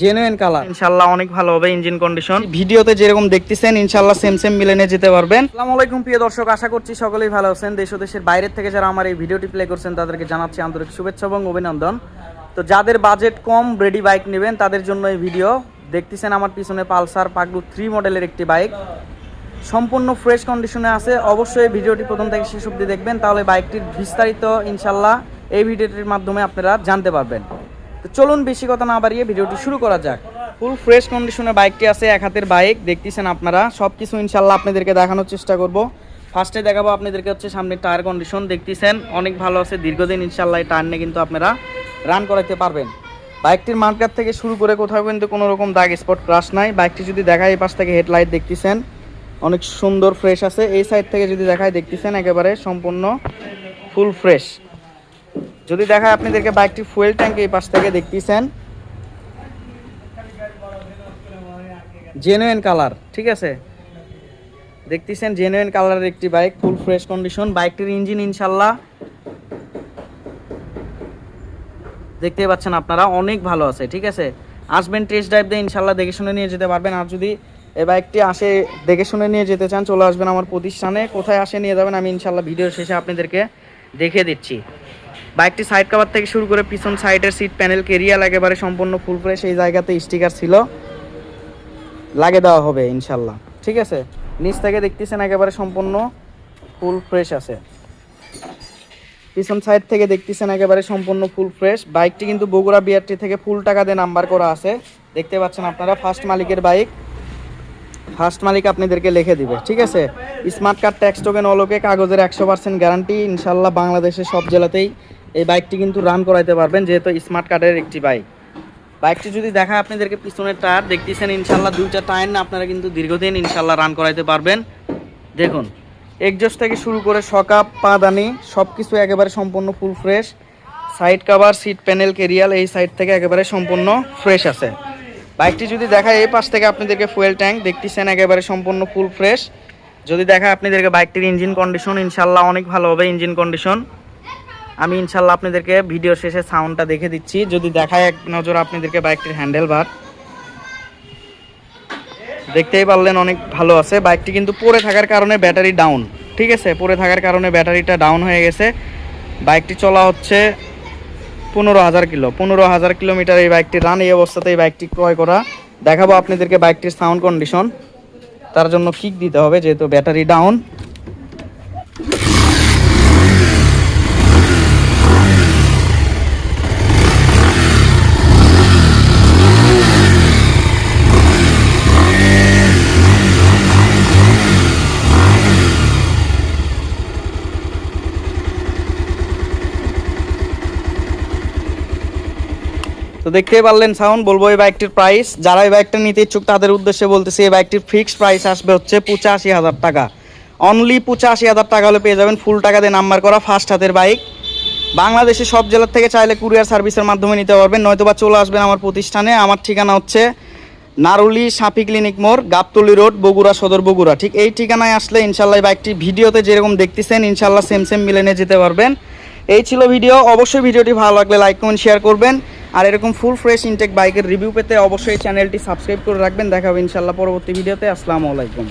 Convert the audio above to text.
Genuine colour ইনশাল্লাহ অনেক ভালো হবে ইঞ্জিন কন্ডিশন ভিডিওতে যেরকম দেখতেছেন ইনশাল্লাহ সেম সেম মিলে নিয়ে যেতে পারবেন। আসসালামু আলাইকুম প্রিয় দর্শক আশা করছি সকলেই ভালো আছেন। দেশ ও দেশের বাইরের থেকে যারা আমার এই ভিডিওটি প্লে করছেন তাদেরকে জানাচ্ছি আন্তরিক শুভেচ্ছা এবং অভিনন্দন। তো যাদের বাজেট কম রেডি বাইক নেবেন তাদের জন্য এই ভিডিও দেখতেছেন আমার পিছনে পালসার পাগলু থ্রি মডেলের একটি বাইক সম্পূর্ণ ফ্রেশ কন্ডিশনে আছে। অবশ্যই ভিডিওটি প্রথম থেকে শেষ অবধি দেখবেন তাহলে বাইকটির বিস্তারিত ইনশাল্লাহ এই ভিডিওটির মাধ্যমে আপনারা জানতে পারবেন। তো চলুন বেশি কথা না বাড়িয়ে ভিডিওটি শুরু করা যাক। ফুল ফ্রেশ কন্ডিশনে বাইকটি আছে, এক হাতের বাইক দেখতেছেন আপনারা। সব কিছু ইনশাল্লাহ আপনাদেরকে দেখানোর চেষ্টা করব। ফার্স্টে দেখাবো আপনাদেরকে হচ্ছে সামনে টায়ার কন্ডিশন দেখতেছেন? অনেক ভালো আছে, দীর্ঘদিন ইনশাল্লাহ এই টায়ার নিয়ে কিন্তু আপনারা রান করাতে পারবেন। বাইকটির মার্কার থেকে শুরু করে কোথাও কিন্তু কোনো রকম দাগ স্পট ক্রাশ নাই। বাইকটি যদি দেখায় এই পাশ থেকে হেডলাইট দেখতেছেন, অনেক সুন্দর ফ্রেশ আছে। এই সাইড থেকে যদি দেখায় দেখতেছেন, একেবারে সম্পূর্ণ ফুল ফ্রেশ যদি দেখায় আপনাদেরকে বাইকটি ফুয়েল ট্যাঙ্ক এই পাশ থেকে দেখতেছেন জেনুইন কালার ঠিক আছে? দেখতেছেন জেনুইন কালারের একটি বাইক ফুল ফ্রেশ কন্ডিশন বাইকটির ইঞ্জিন ইনশাল্লাহ। দেখতে পাচ্ছেন আপনারা, অনেক ভালো আছে, ঠিক আছে? আসবেন টেস্ট ড্রাইভ দিয়ে ইনশাল্লাহ দেখে শুনে নিয়ে যেতে পারবেন। আর যদি এই বাইকটি আসে, দেখে শুনে নিয়ে যেতে চান, চলে আসবেন আমার প্রতিষ্ঠানে। কোথায় আসে নিয়ে যাবেন, আমি ইনশাল্লাহ ভিডিওর শেষে আপনাদেরকে দেখিয়ে দিচ্ছি। বাইকটি সাইড কভার থেকে শুরু করে পিছন সাইডের সিট প্যানেল কেরিয়াল একেবারে সম্পূর্ণ ফুল ফ্রেশ এই জায়গাতে স্টিকার ছিল। লাগে দেওয়া হবে, ইনশাল্লাহ। ঠিক আছে? নিচ থেকে দেখতেছেন একেবারে সম্পূর্ণ ফুল ফ্রেশ আছে। পিছন সাইড থেকে দেখতেছেন একেবারে সম্পূর্ণ ফুল ফ্রেশ বাইকটি কিন্তু বগুড়া বিআরটি থেকে ফুল টাকা দিয়ে নাম্বার করা আছে। দেখতে পাচ্ছেন আপনারা ফার্স্ট মালিকের বাইক। ফার্স্ট মালিক আপনাদেরকে লিখে দিবে, ঠিক আছে? স্মার্ট কার্ড ট্যাক্স টোকেন অলোকে কাগজের একশো পার্সেন্ট গ্যারান্টি ইনশাল্লাহ বাংলাদেশের সব জেলাতেই এই বাইকটি কিন্তু রান করাইতে পারবেন, যেহেতু স্মার্ট কার্ডের একটি বাইক বাইকটি যদি দেখা আপনাদেরকে পিছনের টায়ার দেখতেছেন ইনশাল্লাহ দুইটা টায়ার না, আপনারা কিন্তু দীর্ঘদিন ইনশাল্লাহ রান করাইতে পারবেন। দেখুন এক্সজস্ট থেকে শুরু করে সকাপ, পাদানি সব কিছু একেবারে সম্পূর্ণ full fresh side cover seat panel carrier এই সাইড থেকে একেবারে সম্পূর্ণ ফ্রেশ আছে। বাইকটি যদি দেখা এই পাশ থেকে আপনাদেরকে ফুয়েল ট্যাঙ্ক দেখতেছেন একেবারে সম্পূর্ণ ফুল ফ্রেশ যদি দেখা আপনাদেরকে বাইকটির ইঞ্জিন কন্ডিশন ইনশাল্লাহ অনেক ভালো হবে ইঞ্জিন কন্ডিশন আমি ইনশাল্লাহ আপনাদেরকে ভিডিও শেষে সাউন্ডটা দেখে দিচ্ছি। যদি দেখায় এক নজর আপনাদেরকে বাইকটির হ্যান্ডেল বার দেখতেই পারলেন অনেক ভালো আছে। বাইকটি কিন্তু পড়ে থাকার কারণে ব্যাটারি ডাউন ঠিক আছে? পড়ে থাকার কারণে ব্যাটারিটা ডাউন হয়ে গেছে। বাইকটি চলা হচ্ছে পনেরো হাজার কিলো। পনেরো হাজার কিলোমিটার এই বাইকটি রান এই অবস্থাতে এই বাইকটি ক্রয় করা। দেখাবো আপনাদেরকে বাইকটির সাউন্ড কন্ডিশন তার জন্য কিক দিতে হবে যেহেতু ব্যাটারি ডাউন তো দেখতেই পারলেন সাউন্ড, বলব এই বাইকটির প্রাইস যারা এই বাইকটা নিতে ইচ্ছুক, তাদের উদ্দেশ্যে বলতেছি, এই বাইকটির ফিক্সড প্রাইস আসবে হচ্ছে পঁচাশি হাজার টাকা। অনলি পঁচাশি হাজার টাকা হলে পেয়ে যাবেন ফুল টাকা দিয়ে নাম্বার করা ফার্স্ট হাতের বাইক বাংলাদেশে সব জেলার থেকে চাইলে কুরিয়ার সার্ভিসের মাধ্যমে নিতে পারবেন নয়তোবা চলে আসবেন আমার প্রতিষ্ঠানে। আমার ঠিকানা হচ্ছে নারুলি সাপি ক্লিনিক মোড়, গাবতলি রোড বগুড়া সদর বগুড়া। ঠিক এই ঠিকানায় আসলে ইনশাল্লাহ এই বাইকটি ভিডিওতে যেরকম দেখতেছেন, ইনশাল্লাহ সেম সেম মিলে নিয়ে যেতে পারবেন। এই ছিল ভিডিও অবশ্যই ভিডিওটি ভালো লাগলে লাইক কমেন্ট শেয়ার করবেন। আর এরকম ফুল ফ্রেশ ইনটেক বাইকের রিভিউ পেতে অবশ্যই চ্যানেলটি সাবস্ক্রাইব করে রাখবেন। দেখা ইনশাল্লাহ পরবর্তী ভিডিওতে আসসালামু আলাইকুম।